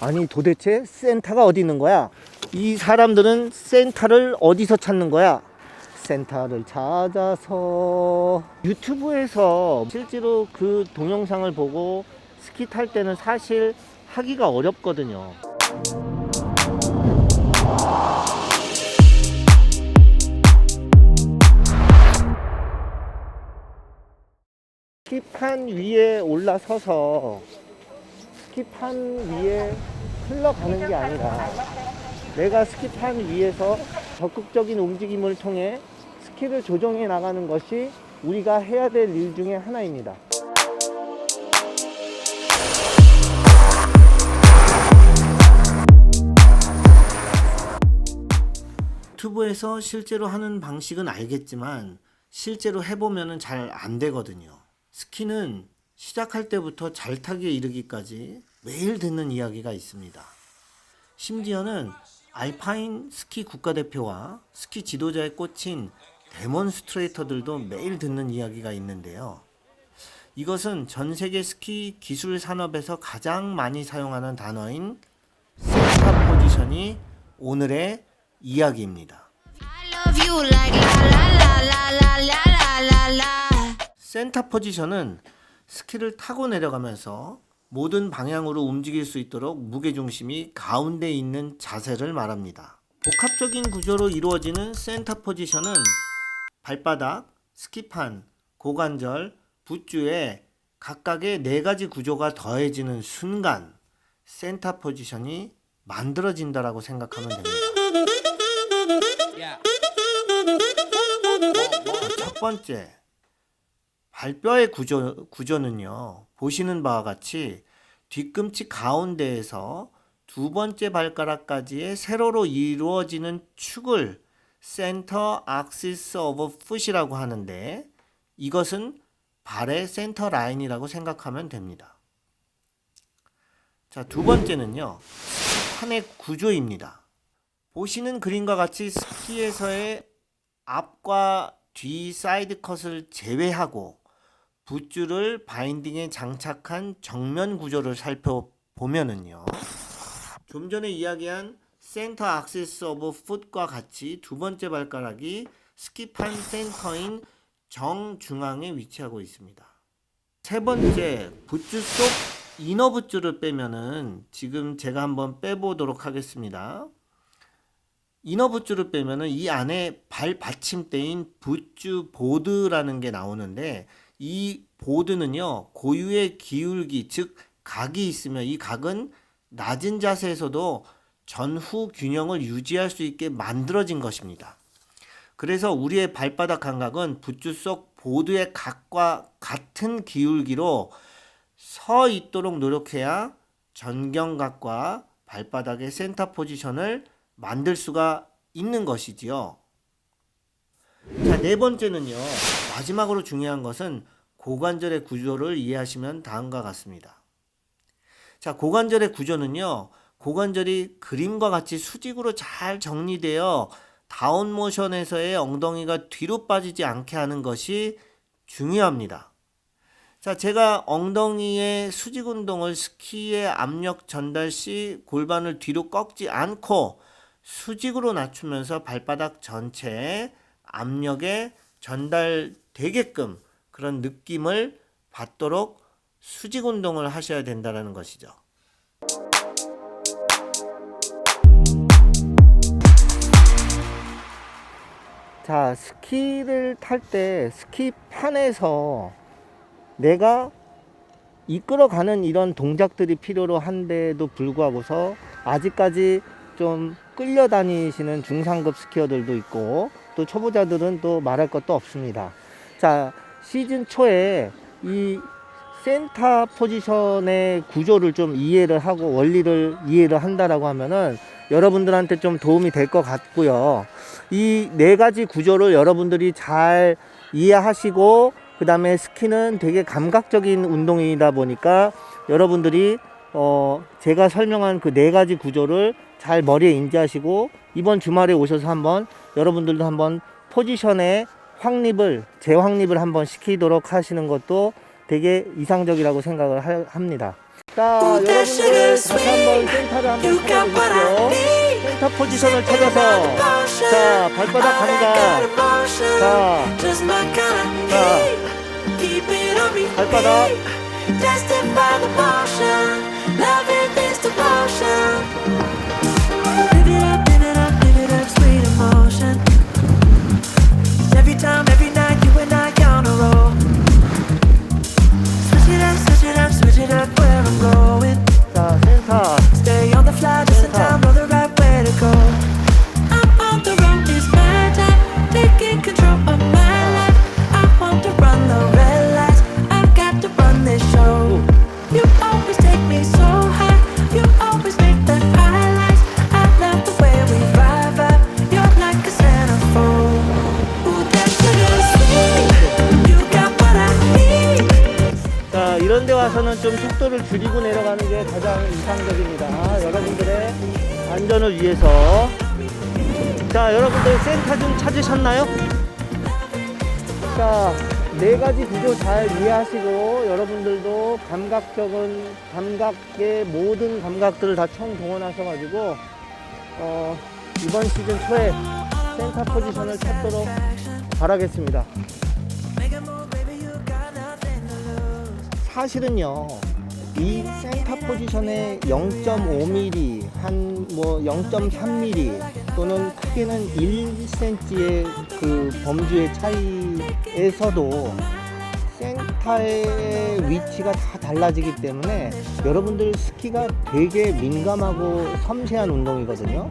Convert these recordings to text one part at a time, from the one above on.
아니 도대체 센터가 어디 있는 거야? 이 사람들은 센터를 어디서 찾는 거야? 센터를 찾아서 유튜브에서 실제로 그 동영상을 보고 스키 탈 때는 사실 하기가 어렵거든요. 스키판 위에 올라서서 스키판 위에 흘러가는 게 아니라 내가 스키판 위에서 적극적인 움직임을 통해 스키를 조정해 나가는 것이 우리가 해야 될 일 중에 하나입니다. 유튜브에서 실제로 하는 방식은 알겠지만 실제로 해보면 잘 안 되거든요. 스키는 시작할 때부터 잘 타기에 이르기까지 매일 듣는 이야기가 있습니다. 심지어는 알파인 스키 국가대표와 스키 지도자의 꽃인 데몬스트레이터들도 매일 듣는 이야기가 있는데요. 이것은 전 세계 스키 기술 산업에서 가장 많이 사용하는 단어인 센터 포지션이 오늘의 이야기입니다. 센터 포지션은 스키를 타고 내려가면서 모든 방향으로 움직일 수 있도록 무게중심이 가운데 있는 자세를 말합니다. 복합적인 구조로 이루어지는 센터 포지션은 발바닥, 스키판, 고관절, 붓주에 각각의 네 가지 구조가 더해지는 순간 센터 포지션이 만들어진다라고 생각하면 됩니다. 첫 번째, 발뼈의 구조, 구조는요, 보시는 바와 같이 뒤꿈치 가운데에서 두 번째 발가락까지의 세로로 이루어지는 축을 센터 악시스 오브 풋이라고 하는데 이것은 발의 센터 라인이라고 생각하면 됩니다. 자, 두 번째는요, 판의 구조입니다. 보시는 그림과 같이 스키에서의 앞과 뒤 사이드 컷을 제외하고 붓줄을 바인딩에 장착한 정면 구조를 살펴보면은요. 좀 전에 이야기한 센터 악세스 오브 풋과 같이 두 번째 발가락이 스키판 센터인 정중앙에 위치하고 있습니다. 세 번째, 붓줄 속 이너 붓줄을 빼면은 지금 제가 한번 빼보도록 하겠습니다. 이너 붓줄을 빼면은 이 안에 발 받침대인 붓주 보드라는 게 나오는데 이 보드는요 고유의 기울기 즉 각이 있으면 이 각은 낮은 자세에서도 전후 균형을 유지할 수 있게 만들어진 것입니다. 그래서 우리의 발바닥 감각은 붓주 속 보드의 각과 같은 기울기로 서 있도록 노력해야 전경각과 발바닥의 센터 포지션을 만들 수가 있는 것이지요. 자, 네 번째는요. 마지막으로 중요한 것은 고관절의 구조를 이해하시면 다음과 같습니다. 자, 고관절의 구조는요. 고관절이 그림과 같이 수직으로 잘 정리되어 다운 모션에서의 엉덩이가 뒤로 빠지지 않게 하는 것이 중요합니다. 자, 제가 엉덩이의 수직 운동을 스키의 압력 전달 시 골반을 뒤로 꺾지 않고 수직으로 낮추면서 발바닥 전체에 압력에 전달되게끔 그런 느낌을 받도록 수직 운동을 하셔야 된다는 것이죠. 자, 스키를 탈 때 스키판에서 내가 이끌어가는 이런 동작들이 필요로 한데도 불구하고서 아직까지 좀 끌려다니시는 중상급 스키어들도 있고 또 초보자들은 또 말할 것도 없습니다. 자, 시즌 초에 이 센터 포지션의 구조를 좀 이해를 하고 원리를 이해를 한다라고 하면은 여러분들한테 좀 도움이 될 것 같고요. 이 네 가지 구조를 여러분들이 잘 이해하시고 그 다음에 스키는 되게 감각적인 운동이다 보니까 여러분들이 어 제가 설명한 그 네 가지 구조를 잘 머리에 인지하시고 이번 주말에 오셔서 한번 여러분들도 한번 포지션에 확립을 재확립을 한번 시키도록 하시는 것도 되게 이상적이라고 생각을 하- 합니다. 자, 여러분들 다시 한번 센터를 한번 찾아보십시오. 센터 포지션을 찾아서 자, 발바닥 감각. 자, 자. 발바닥. 와서는 좀 속도를 줄이고 내려가는 게 가장 이상적입니다. 여러분들의 안전을 위해서. 자, 여러분들 센터 좀 찾으셨나요? 자, 네 가지 구조 잘 이해하시고 여러분들도 감각적인 감각의 모든 감각들을 다 총동원하셔가지고 어, 이번 시즌 초에 센터 포지션을 찾도록 바라겠습니다. 사실은요 이 센터 포지션의 0.5mm 한 뭐 0.3mm 또는 크게는 1cm의 그 범주의 차이에서도 센터의 위치가 다 달라지기 때문에 여러분들 스키가 되게 민감하고 섬세한 운동이거든요.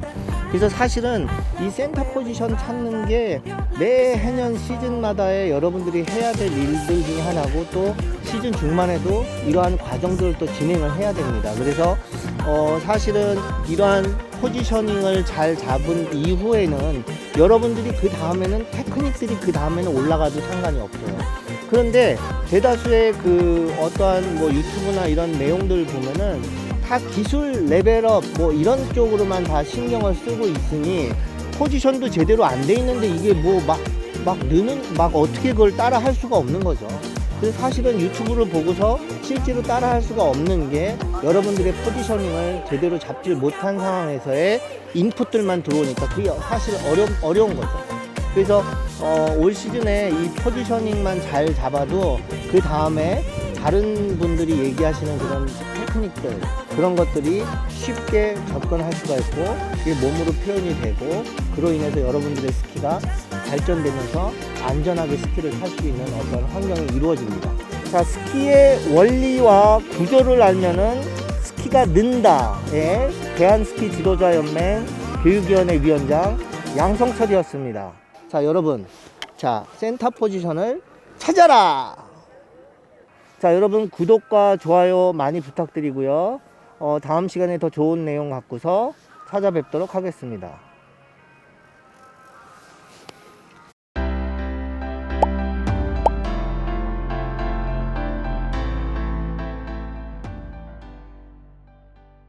그래서 사실은 이 센터 포지션 찾는 게 매 해년 시즌마다의 여러분들이 해야 될 일들 중에 하나고 또 시즌 중반에도 이러한 과정들을 또 진행을 해야 됩니다. 그래서 어 사실은 이러한 포지셔닝을 잘 잡은 이후에는 여러분들이 그 다음에는 테크닉들이 그 다음에는 올라가도 상관이 없어요. 그런데 대다수의 그 어떠한 뭐 유튜브나 이런 내용들 보면은 다 기술 레벨업 뭐 이런 쪽으로만 다 신경을 쓰고 있으니 포지션도 제대로 안 돼 있는데 이게 뭐 막 막 느는 막 어떻게 그걸 따라 할 수가 없는 거죠. 그래서 사실은 유튜브를 보고서 실제로 따라 할 수가 없는 게 여러분들의 포지셔닝을 제대로 잡지 못한 상황에서의 인풋들만 들어오니까 그게 사실 어려, 어려운 거죠. 그래서 어, 올 시즌에 이 포지셔닝만 잘 잡아도 그 다음에 다른 분들이 얘기하시는 그런 테크닉들 그런 것들이 쉽게 접근할 수가 있고 그게 몸으로 표현이 되고 그로 인해서 여러분들의 스키가 발전되면서 안전하게 스키를 탈 수 있는 어떤 환경이 이루어집니다. 자, 스키의 원리와 구조를 알면은 스키가 는다. 예, 대한스키 지도자 연맹 교육위원회 위원장 양성철이었습니다. 자, 여러분. 자, 센터 포지션을 찾아라! 자, 여러분 구독과 좋아요 많이 부탁드리고요. 어, 다음 시간에 더 좋은 내용 갖고서 찾아뵙도록 하겠습니다.